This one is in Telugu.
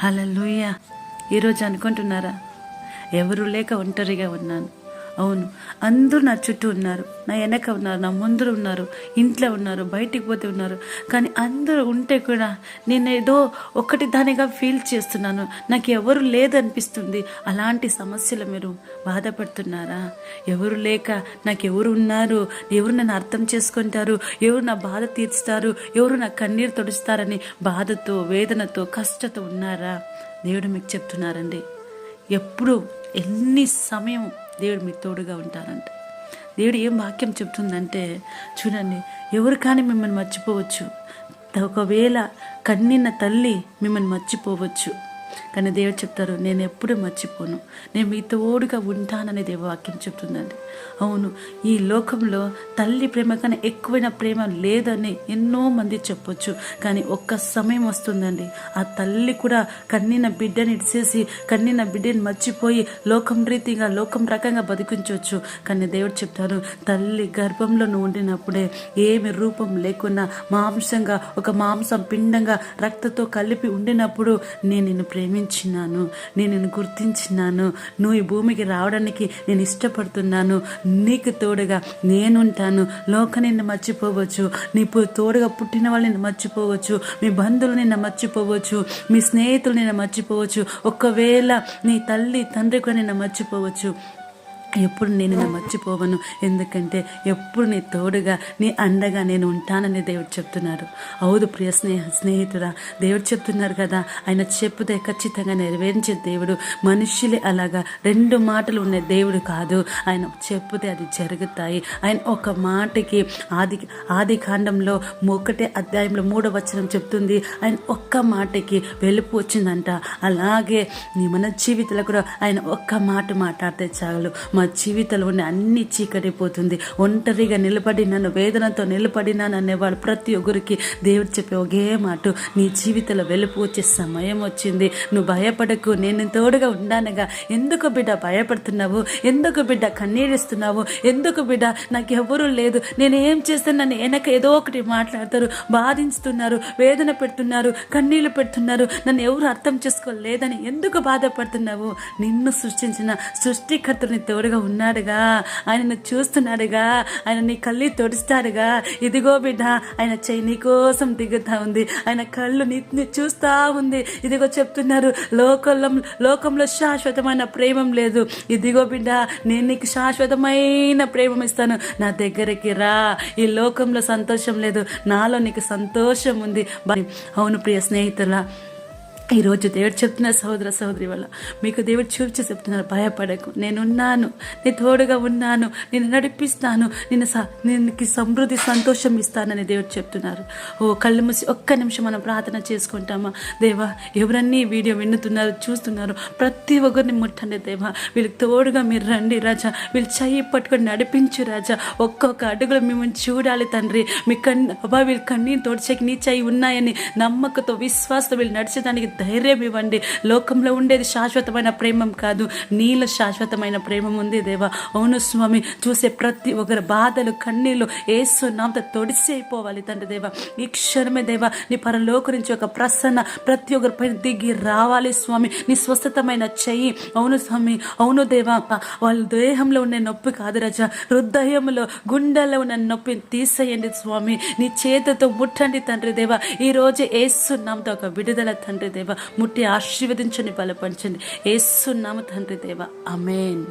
హలలుయ్య ఈరోజు అనుకుంటున్నారా? ఎవరు లేక ఒంటరిగా ఉన్నాను. అవును. అందరూ నా చుట్టూ ఉన్నారు. నా వెనక ఉన్నారు నా ముందర ఉన్నారు ఇంట్లో ఉన్నారు బయటికి పోతే ఉన్నారు. కానీ అందరూ ఉంటే కూడా నేను ఏదో ఒకటి దానిగా ఫీల్ చేస్తున్నాను. నాకు ఎవరు లేదనిపిస్తుంది. అలాంటి సమస్యలు మీరు బాధపడుతున్నారా? ఎవరు లేక నాకు ఎవరు ఉన్నారు? ఎవరు నన్ను అర్థం చేసుకుంటారు? ఎవరు నా బాధ తీర్చుతారు? ఎవరు నా కన్నీరు తొడుస్తారని బాధతో వేదనతో కష్టతో ఉన్నారా? దేవుడు మీకు చెప్తున్నారండి. ఎప్పుడు ఎన్ని సమయం దేవుడు మీకు తోడుగా ఉంటారంట. దేవుడు ఏం వాక్యం చెప్తుందంటే చూడండి ఎవరు కానీ మిమ్మల్ని మర్చిపోవచ్చు. ఒకవేళ కన్నిన తల్లి మిమ్మల్ని మర్చిపోవచ్చు. కానీ దేవుడు చెప్తారు నేను ఎప్పుడు మర్చిపోను. నేను మీ తోడుగా ఉంటానని దేవ వాక్యం చెప్తుందండి. అవును ఈ లోకంలో తల్లి ప్రేమ కన్నా ఎక్కువైన ప్రేమ లేదని ఎన్నో మంది చెప్పొచ్చు. కానీ ఒక్క సమయం వస్తుందండి. ఆ తల్లి కూడా కన్నిన బిడ్డని ఇడిసేసి కన్నిన బిడ్డని మర్చిపోయి లోకం రీతిగా లోకం రకంగా బతికించవచ్చు కానీ దేవుడు చెప్తారు తల్లి గర్భంలో నువ్వు ఉండినప్పుడే ఏమి రూపం లేకున్నా మాంసంగా ఒక మాంసం పిండంగా రక్తతో కలిపి ఉండినప్పుడు నేను నిన్ను ప్రేమించినాను నేను నిన్ను గుర్తించినాను నువ్వు ఈ భూమికి రావడానికి నేను ఇష్టపడుతున్నాను నీకు తోడుగా నేనుంటాను లోక నిన్ను మర్చిపోవచ్చు నీ పు- తోడుగా పుట్టిన వాళ్ళు నిన్ను మర్చిపోవచ్చు మీ బంధువులు నిన్ను మర్చిపోవచ్చు మీ స్నేహితులు నిన్ను మర్చిపోవచ్చు ఒకవేళ నీ తల్లి తండ్రి కూడా నిన్ను మర్చిపోవచ్చు ఎప్పుడు నేను మర్చిపోవను. ఎందుకంటే ఎప్పుడు నీ తోడుగా నీ అండగా నేను ఉంటానని దేవుడు చెప్తున్నారు. అవుదు ప్రియ స్నేహ స్నేహితుడా దేవుడు చెప్తున్నారు కదా ఆయన చెప్పుదే ఖచ్చితంగా నెరవేర్చే దేవుడు మనుషులే అలాగా. రెండు మాటలు ఉన్న దేవుడు కాదు. ఆయన చెప్పుతే అది జరుగుతాయి. ఆయన ఒక మాటకి ఆది ఆది కాండంలో ఒకటే అధ్యాయంలో మూడో వచనం చెప్తుంది. ఆయన ఒక్క మాటకి వెలుపు వచ్చిందంట. అలాగే నీ మన జీవితంలో కూడా ఆయన ఒక్క మాట మాట్లాడితే చాలు. మా జీవితంలో ఉన్న అన్ని చీకటిపోతుంది ఒంటరిగా నిలబడి నన్ను వేదనతో నిలబడినాను అనేవాడు ప్రతి ఒక్కరికి దేవుడు చెప్పే ఒకే మాట నీ జీవితంలో వెలుపు వచ్చే సమయం వచ్చింది. నువ్వు భయపడకు. నేను తోడుగా ఉండానగా ఎందుకు బిడ్డ భయపడుతున్నావు? ఎందుకు బిడ్డ కన్నీరిస్తున్నావు? ఎందుకు బిడ్డ నాకు ఎవరూ లేదు. నేను ఏం చేస్తే నన్ను వెనక ఏదో ఒకటి మాట్లాడతారు. బాధిస్తున్నారు వేదన పెడుతున్నారు కన్నీళ్ళు పెడుతున్నారు. నన్ను ఎవరు అర్థం చేసుకోలేదని ఎందుకు బాధపడుతున్నావు? నిన్ను సృష్టించిన సృష్టికర్తని తోడుగా ఉన్నాడుగా. ఆయన నువ్వు చూస్తున్నాడుగా. ఆయన నీ కళ్ళు తొడుస్తాడుగా. ఇదిగో బిడ్డ ఆయన చెయ్యి నీ కోసం దిగుతా ఉంది. ఆయన కళ్ళు నీ చూస్తా ఉంది. ఇదిగో చెప్తున్నారు లోకంలో లోకంలో శాశ్వతమైన ప్రేమం లేదు. ఇదిగో బిడ్డ నేను నీకు శాశ్వతమైన ప్రేమం ఇస్తాను. నా దగ్గరికి రా. ఈ లోకంలో సంతోషం లేదు. నాలో నీకు సంతోషం ఉంది. అవును ప్రియ స్నేహితుల ఈరోజు దేవుడు చెప్తున్నారు సహోదర సహోదరి వల్ల మీకు దేవుడు చూపించి చెప్తున్నారు భయపడకు. నేనున్నాను నేను తోడుగా ఉన్నాను నేను నడిపిస్తాను నేను స నేను సమృద్ధి సంతోషం ఇస్తానని దేవుడు చెప్తున్నారు. ఓ కళ్ళు మూసి ఒక్క నిమిషం మనం ప్రార్థన చేసుకుంటామా? దేవా ఎవరన్నీ వీడియో విన్నుతున్నారు చూస్తున్నారు ప్రతి ఒక్కరిని ముట్టండి దేవా. వీళ్ళకి తోడుగా మీరు రండి రాజా. వీళ్ళు చెయ్యి పట్టుకొని నడిపించు రాజా. ఒక్కొక్క అడుగులో మిమ్మల్ని చూడాలి తండ్రి. మీ కన్ అబ్బా వీళ్ళు కన్నీరు తోడిచేకి నీ చెయ్యి ఉన్నాయని నమ్మకతో విశ్వాసంతో వీళ్ళు నడిచేదానికి ధైర్యం ఇవ్వండి. లోకంలో ఉండేది శాశ్వతమైన ప్రేమం కాదు. నీలో శాశ్వతమైన ప్రేమం ఉంది దేవా. అవును స్వామి చూసే ప్రతి ఒక్కరి బాధలు కన్నీళ్ళు ఏసు నామత తొడిసేయిపోవాలి తండ్రి దేవా. ఈ క్షణమే దేవా నీ పరలోక నుంచి ఒక ప్రసన్న ప్రతి ఒక్కరి పైన దిగి రావాలి స్వామి. నీ స్వస్థతమైన చెయ్యి. అవును స్వామి అవును దేవా. వాళ్ళ దేహంలో ఉన్న నొప్పి కాదు రజ. హృదయంలో గుండెల్లో ఉన్న నొప్పిని తీసేయండి స్వామి. నీ చేతితో ముట్టండి తండ్రి దేవా. ఈ రోజు ఏసున్నామతో ఒక విడుదల తండ్రి దేవా. ముట్టి ఆశీర్వదించండి బలపరచండి. ఏసున్నాము తండ్రి దేవ అమేన్